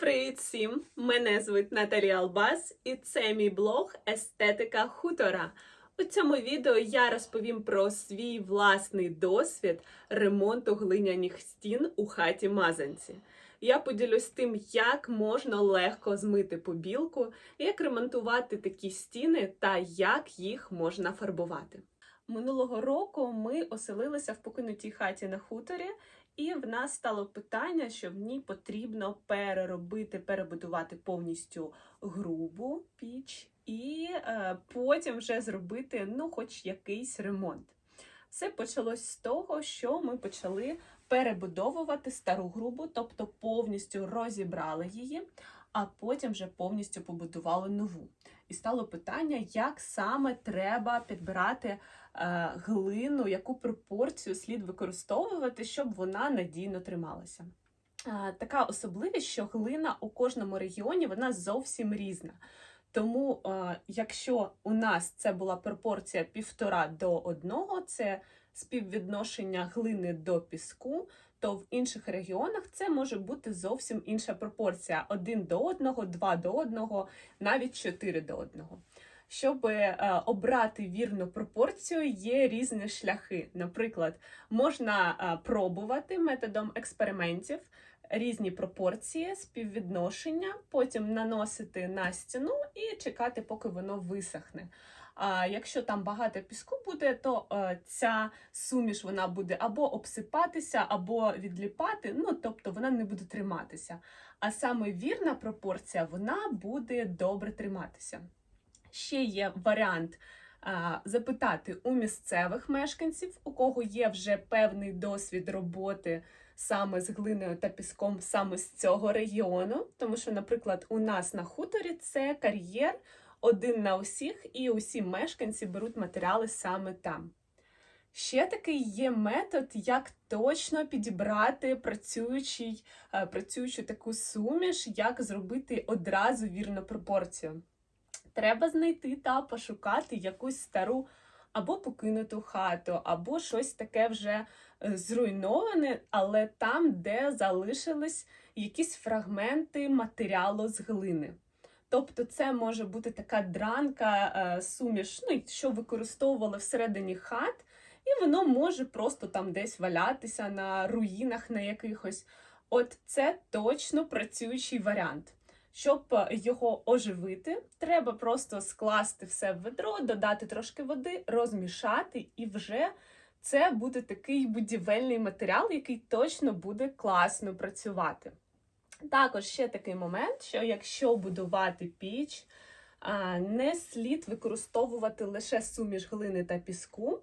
Привіт всім! Мене звуть Наталія Албас, і це мій блог Естетика хутора. У цьому відео я розповім про свій власний досвід ремонту глиняних стін у хаті Мазанці. Я поділюсь тим, як можна легко змити побілку, як ремонтувати такі стіни та як їх можна фарбувати. Минулого року ми оселилися в покинутій хаті на хуторі, і в нас стало питання, що в ній потрібно переробити, перебудувати повністю грубу піч і е, потім вже зробити ну, хоч якийсь ремонт. Все почалось з того, що ми почали перебудовувати стару грубу, тобто повністю розібрали її, а потім вже повністю побудували нову. І стало питання, як саме треба підбирати глину, яку пропорцію слід використовувати, щоб вона надійно трималася. Е, така особливість, що глина у кожному регіоні вона зовсім різна. Тому, е, якщо у нас це була пропорція півтора до одного, це співвідношення глини до піску, то в інших регіонах це може бути зовсім інша пропорція: один до одного, два до одного, навіть чотири до одного. Щоб е, обрати вірну пропорцію, є різні шляхи. Наприклад, можна е, пробувати методом експериментів різні пропорції, співвідношення, потім наносити на стіну і чекати, поки воно висохне. А якщо там багато піску буде, то е, ця суміш вона буде або обсипатися, або відліпати, ну тобто вона не буде триматися. А саме вірна пропорція вона буде добре триматися. Ще є варіант запитати у місцевих мешканців, у кого є вже певний досвід роботи саме з глиною та піском саме з цього регіону. Тому що, наприклад, у нас на хуторі це кар'єр один на усіх, і усі мешканці беруть матеріали саме там. Ще такий є метод, як точно підібрати працюючий, е, працюючу таку суміш, як зробити одразу вірну пропорцію. Треба знайти та пошукати якусь стару або покинуту хату, або щось таке вже е, зруйноване, але там, де залишились якісь фрагменти матеріалу з глини. Тобто це може бути така дранка, е, суміш, ну, що використовували всередині хат, і воно може просто там десь валятися на руїнах на якихось. От це точно працюючий варіант. Щоб е, його оживити, треба просто скласти все в ведро, додати трошки води, розмішати, і вже це буде такий будівельний матеріал, який точно буде класно працювати. Також ще такий момент, що якщо будувати піч, не слід використовувати лише суміш глини та піску,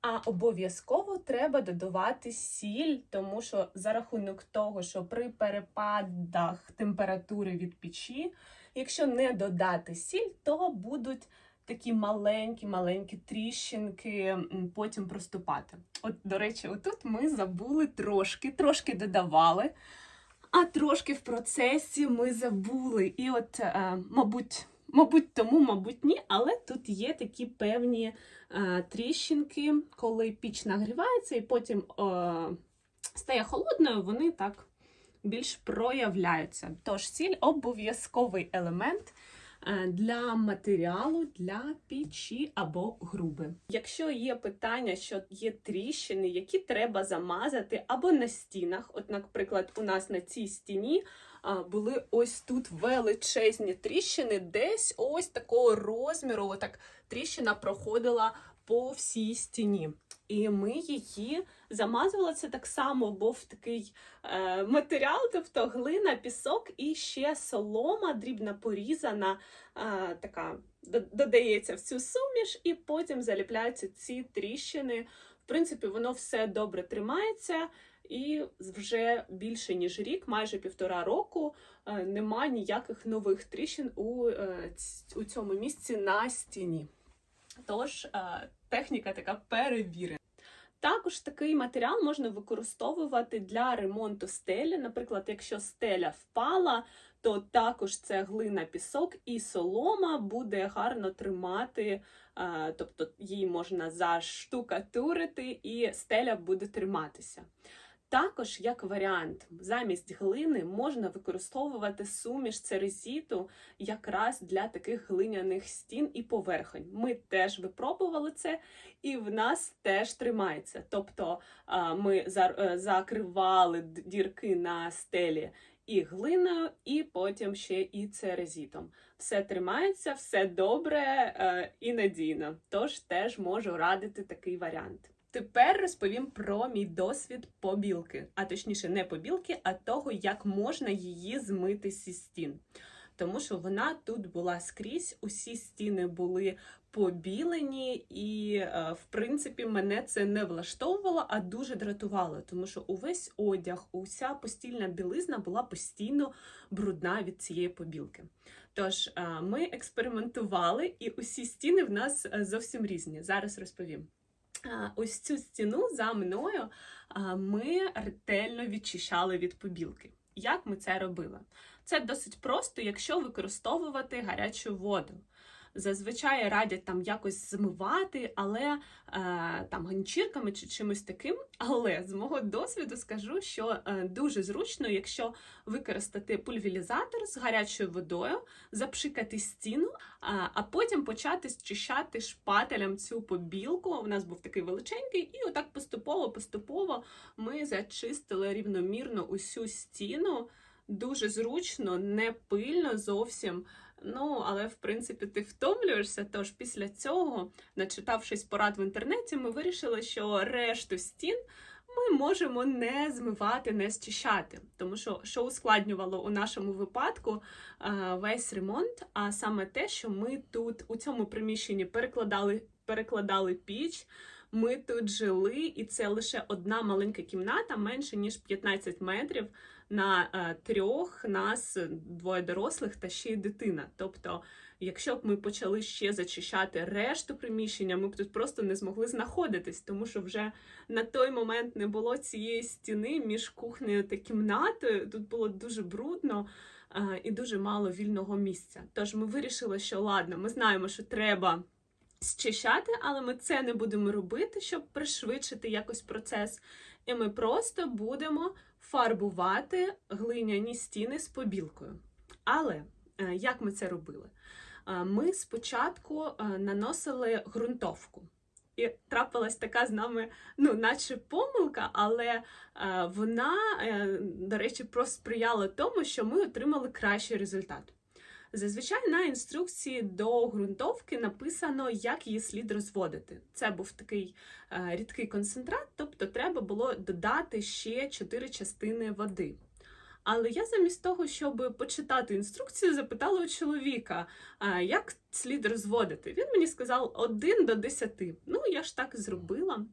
а обов'язково треба додавати сіль, тому що за рахунок того, що при перепадах температури від печі, якщо не додати сіль, то будуть такі маленькі-маленькі тріщинки потім проступати. От, до речі, отут ми забули трошки, трошки додавали. А трошки в процесі ми забули. І от, е, мабуть, мабуть, тому, мабуть, ні, але тут є такі певні е, тріщинки, коли піч нагрівається і потім е, стає холодною, вони так більш проявляються. Тож сіль обов'язковий елемент. Е, для матеріалу для печі або груби. Якщо є питання, що є тріщини, які треба замазати, або на стінах, от, наприклад, у нас на цій стіні були ось тут величезні тріщини, десь ось такого розміру, отак тріщина проходила по всій стіні. І ми її замазували це так само, був такий е, матеріал, тобто глина, пісок і ще солома, дрібно порізана, е, така додається в цю суміш, і потім заліпляються ці тріщини. В принципі, воно все добре тримається, і вже більше ніж рік, майже півтора року, е, нема ніяких нових тріщин у, е, у цьому місці на стіні. Тож е, техніка така перевірена. Також такий матеріал можна використовувати для ремонту стелі. Наприклад, якщо стеля впала, то також це глина, пісок і солома буде гарно тримати, тобто її можна заштукатурити, і стеля буде триматися. Також, як варіант, замість глини можна використовувати суміш церезіту якраз для таких глиняних стін і поверхонь. Ми теж випробували це, і в нас теж тримається. Тобто ми е, закривали дірки на стелі і глиною, і потім ще і церезітом. Все тримається, все добре е, і надійно. Тож теж можу радити такий варіант. Тепер розповім про мій досвід побілки, а точніше, не побілки, а того, як можна її змити зі стін. Тому що вона тут була скрізь, усі стіни були побілені, і, е, в принципі, мене це не влаштовувало, а дуже дратувало, тому що увесь одяг, уся постільна білизна була постійно брудна від цієї побілки. Тож е, ми експериментували, і усі стіни в нас е, зовсім різні. Зараз розповім. Ось цю стіну за мною ми ретельно відчищали від побілки. Як ми це робили? Це досить просто, якщо використовувати гарячу воду. Зазвичай радять там якось змивати, але е, там ганчірками чи чимось таким. Але з мого досвіду скажу, що е, дуже зручно, якщо використати пульверізатор з гарячою водою, запшикати стіну, а потім почати зчищати шпателем цю побілку. У нас був такий величенький, і отак поступово-поступово ми зачистили рівномірно усю стіну. Дуже зручно, не пильно зовсім. Ну, але в принципі ти втомлюєшся. Тож після цього, начитавшись порад в інтернеті, ми вирішили, що решту стін ми можемо не змивати, не зчищати. Тому що що ускладнювало у нашому випадку е, весь ремонт, а саме те, що ми тут у цьому приміщенні перекладали, перекладали піч. Ми тут жили, і це лише одна маленька кімната, менше ніж 15 метрів. На е, трьох нас двоє дорослих та ще й дитина. Тобто, якщо б ми почали ще зачищати решту приміщення, ми б тут просто не змогли знаходитись, тому що вже на той момент не було цієї стіни між кухнею та кімнатою. Тут було дуже брудно е, і дуже мало вільного місця. Тож ми вирішили, що ладно, ми знаємо, що треба. Зчищати, але ми це не будемо робити, щоб пришвидшити якось процес. І ми просто будемо фарбувати глиняні стіни з побілкою. Але е, як ми це робили? Е, Ми спочатку е, наносили ґрунтовку. І трапилась така з нами, ну, наче помилка, але вона, до речі, просприяла тому, що ми отримали кращий результат. Зазвичай на інструкції до ґрунтовки написано, як її слід розводити. Це був такий е, рідкий концентрат, тобто треба було додати ще 4 частини води. Але я замість того, щоб почитати інструкцію, запитала у чоловіка, а, як слід розводити. Він мені сказав 1 до 10. Ну, я ж так і зробила.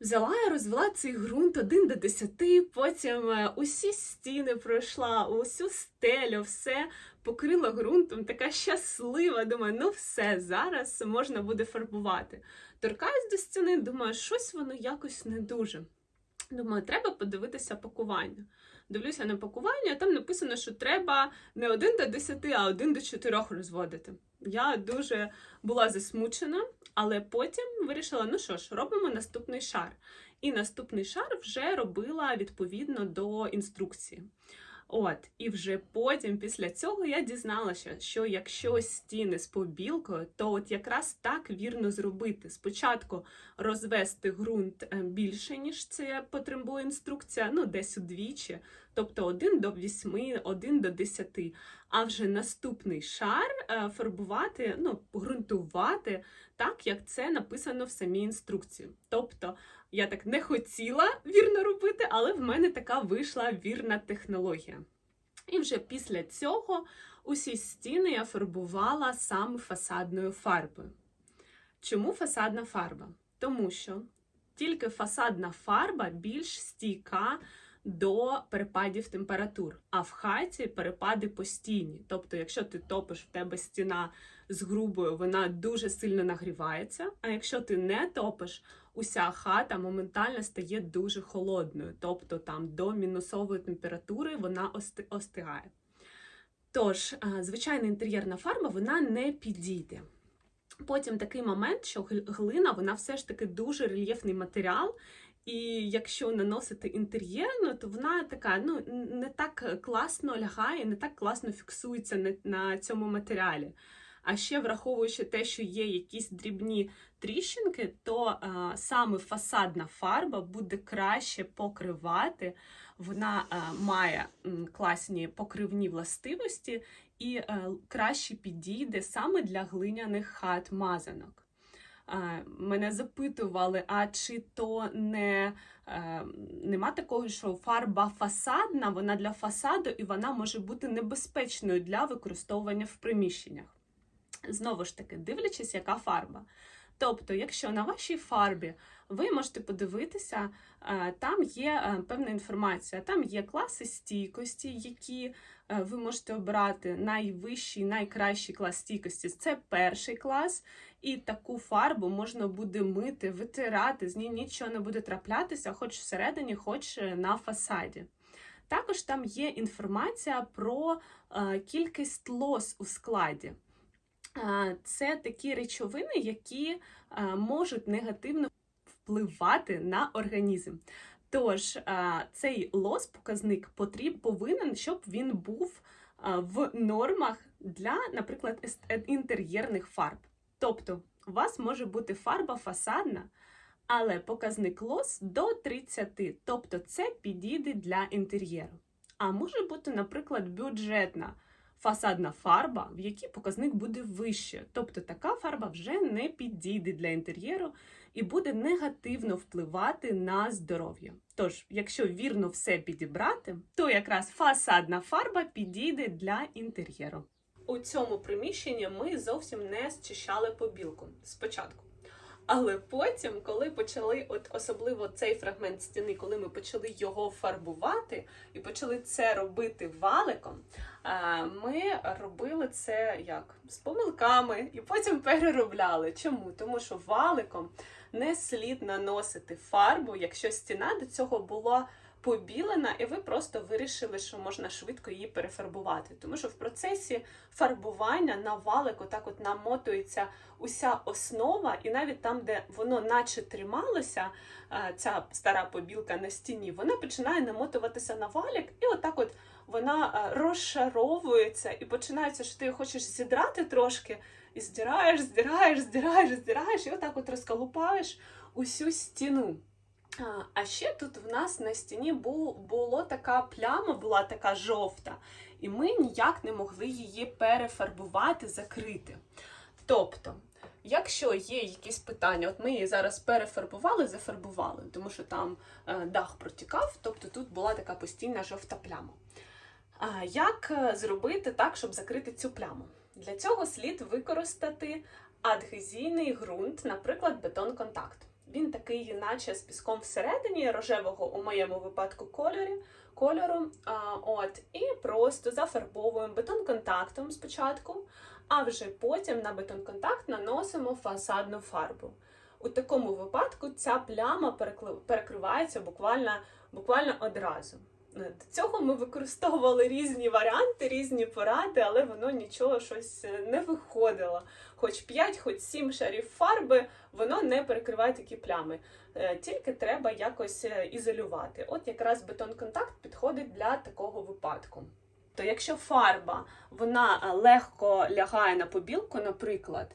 Взяла і розвела цей ґрунт 1 до 10, потім е, усі стіни пройшла, усю стелю, все покрила ґрунтом, така щаслива. Думаю, ну все, зараз можна буде фарбувати. Торкаюсь до стіни, думаю, щось воно якось не дуже. Думаю, треба подивитися пакування. Дивлюся на пакування, а там написано, що треба не 1 до 10, а 1 до 4 розводити. Я дуже була засмучена, але потім вирішила: ну що ж, робимо наступний шар. І наступний шар вже робила відповідно до інструкції. От, і вже потім, після цього, я дізналася, що якщо стіни з побілкою, то от якраз так вірно зробити. Спочатку розвести ґрунт е, більше, ніж це потребує інструкція, ну десь удвічі, тобто 1 до 8, 1 до 10. А вже наступний шар е, фарбувати, ну, ґрунтувати так, як це написано в самій інструкції. Тобто я так не хотіла вірно робити, але в мене така вийшла вірна технологія. І вже після цього усі стіни я фарбувала саме фасадною фарбою. Чому фасадна фарба? Тому що тільки фасадна фарба більш стійка до перепадів температур, а в хаті перепади постійні. Тобто, якщо ти топиш в тебе стіна з грубою, вона дуже сильно нагрівається. А якщо ти не топиш, уся хата моментально стає дуже холодною, тобто там до мінусової температури вона остигає. Тож, звичайна інтер'єрна фарба вона не підійде. Потім такий момент, що гл- глина вона все ж таки дуже рельєфний матеріал, І якщо наносити інтер'єрну, то вона така ну не так класно лягає, не так класно фіксується на, цьому матеріалі. А ще враховуючи те, що є якісь дрібні тріщинки, то а, саме фасадна фарба буде краще покривати. Вона а, має класні покривні властивості і а, краще підійде саме для глиняних хат мазанок. Мене запитували, а чи то не е, нема такого, що фарба фасадна, вона для фасаду і вона може бути небезпечною для використовування в приміщеннях. Знову ж таки, дивлячись, яка фарба. Тобто, якщо на вашій фарбі ви можете подивитися, е, там є е, певна інформація, там є класи стійкості, які е, ви можете обрати найвищий, найкращий клас стійкості це перший клас, і таку фарбу можна буде мити, витирати, з ній нічого не буде траплятися, хоч всередині, хоч на фасаді. Також там є інформація про кількість лос у складі. Це такі речовини, які можуть негативно впливати на організм. Тож цей лос показник потріб, повинен, щоб він був в нормах для, наприклад, інтер'єрних фарб. Тобто, у вас може бути фарба фасадна, але показник лос до 30, тобто це підійде для інтер'єру. А може бути, наприклад, бюджетна фасадна фарба, в якій показник буде вище. Тобто така фарба вже не підійде для інтер'єру і буде негативно впливати на здоров'я. Тож, якщо вірно все підібрати, то якраз фасадна фарба підійде для інтер'єру. У цьому приміщенні ми зовсім не зчищали побілку спочатку. Але потім, коли почали, от особливо цей фрагмент стіни, коли ми почали його фарбувати і почали це робити валиком, ми робили це як з помилками і потім переробляли. Чому? Тому що валиком не слід наносити фарбу, якщо стіна до цього була побілена, і ви просто вирішили, що можна швидко її перефарбувати. Тому що в процесі фарбування на валик отак от намотується уся основа, і навіть там, де воно наче трималося, е, ця стара побілка на стіні, вона починає намотуватися на валік, і отак от вона е, розшаровується, і починається, що ти хочеш зідрати трошки. І здираєш, здираєш, здираєш, здираєш, і отак от розколупаєш усю стіну. А ще тут в нас на стіні було така пляма, була така жовта, і ми ніяк не могли її перефарбувати, закрити. Тобто, якщо є якісь питання, от ми її зараз перефарбували, зафарбували, тому що там е, дах протікав, тобто тут була така постійна жовта пляма. Як е, зробити так, щоб закрити цю пляму? Для цього слід використати адгезійний ґрунт, наприклад, бетон-контакт. Він такий, наче з піском всередині, рожевого у моєму випадку кольорі, кольору. А, от, І просто зафарбовуємо бетон-контактом спочатку, а вже потім на бетон-контакт наносимо фасадну фарбу. У такому випадку ця пляма перекривається буквально, буквально одразу. Цього ми використовували різні варіанти, різні поради, але воно нічого щось е, не виходило. Хоч 5, хоч 7 шарів фарби, воно не перекриває такі плями. Е, тільки треба якось е, ізолювати. От якраз бетон-контакт підходить для такого випадку. То якщо фарба вона легко лягає на побілку, наприклад,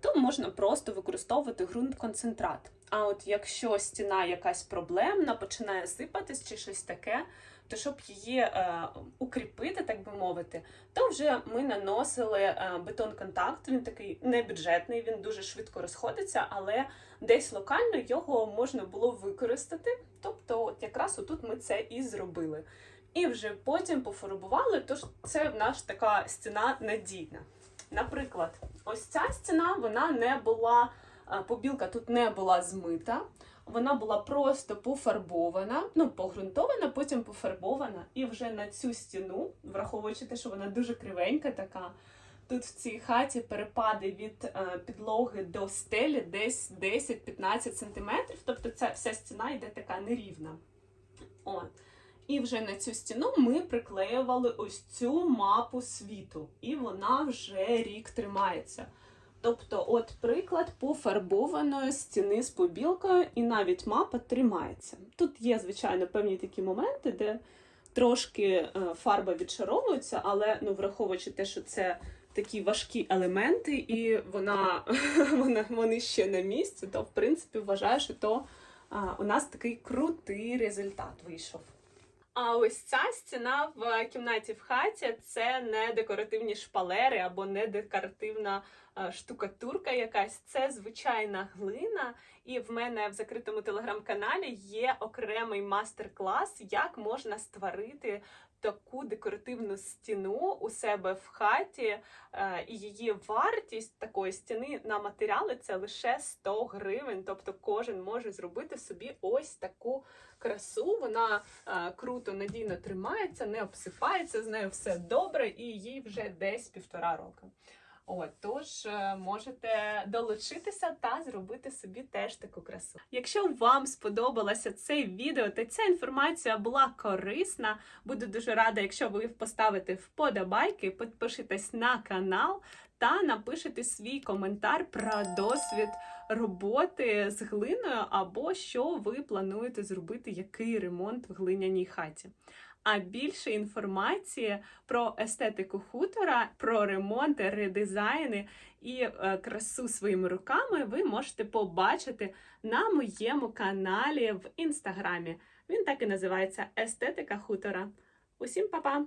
то можна просто використовувати ґрунт-концентрат. А от якщо стіна якась проблемна, починає сипатись чи щось таке, то щоб її е, укріпити, так би мовити, то вже ми наносили е, бетон-контакт. Він такий небюджетний, він дуже швидко розходиться, але десь локально його можна було використати. Тобто, от якраз отут ми це і зробили. І вже потім пофарбували, тож це в нас така стіна надійна. Наприклад, ось ця стіна вона не була, побілка тут не була змита, вона була просто пофарбована, ну, погрунтована, потім пофарбована. І вже на цю стіну, враховуючи те, що вона дуже кривенька така. Тут в цій хаті перепади від е, підлоги до стелі десь 10-15 см, тобто ця вся стіна йде така нерівна. От. І вже на цю стіну ми приклеювали ось цю мапу світу, і вона вже рік тримається. Тобто, от приклад пофарбованої стіни з побілкою, і навіть мапа тримається. Тут є, звичайно, певні такі моменти, де трошки е, фарба відшаровується, але ну, враховуючи те, що це такі важкі елементи, і вона, вона вони ще на місці, то в принципі вважаю, що то у нас такий крутий результат вийшов. А ось ця стіна в кімнаті в хаті це не декоративні шпалери або не декоративна штукатурка якась. Це звичайна глина. І в мене в закритому телеграм-каналі є окремий мастер-клас, як можна створити таку декоративну стіну у себе в хаті. Е, І її вартість такої стіни на матеріали це лише 100 гривень. Тобто кожен може зробити собі ось таку красу. Вона е, круто надійно тримається, не обсипається, з нею все добре, і їй вже десь півтора року. От, тож е, можете долучитися та зробити собі теж таку красу. Якщо вам сподобалося це відео та ця інформація була корисна, буду дуже рада, якщо ви поставите вподобайки, підпишитесь на канал та напишете свій коментар про досвід роботи з глиною або що ви плануєте зробити, який ремонт в глиняній хаті. А більше інформації про естетику хутора, про ремонти, редизайни і е, красу своїми руками ви можете побачити на моєму каналі в інстаграмі. Він так і називається Естетика хутора. Усім па-па!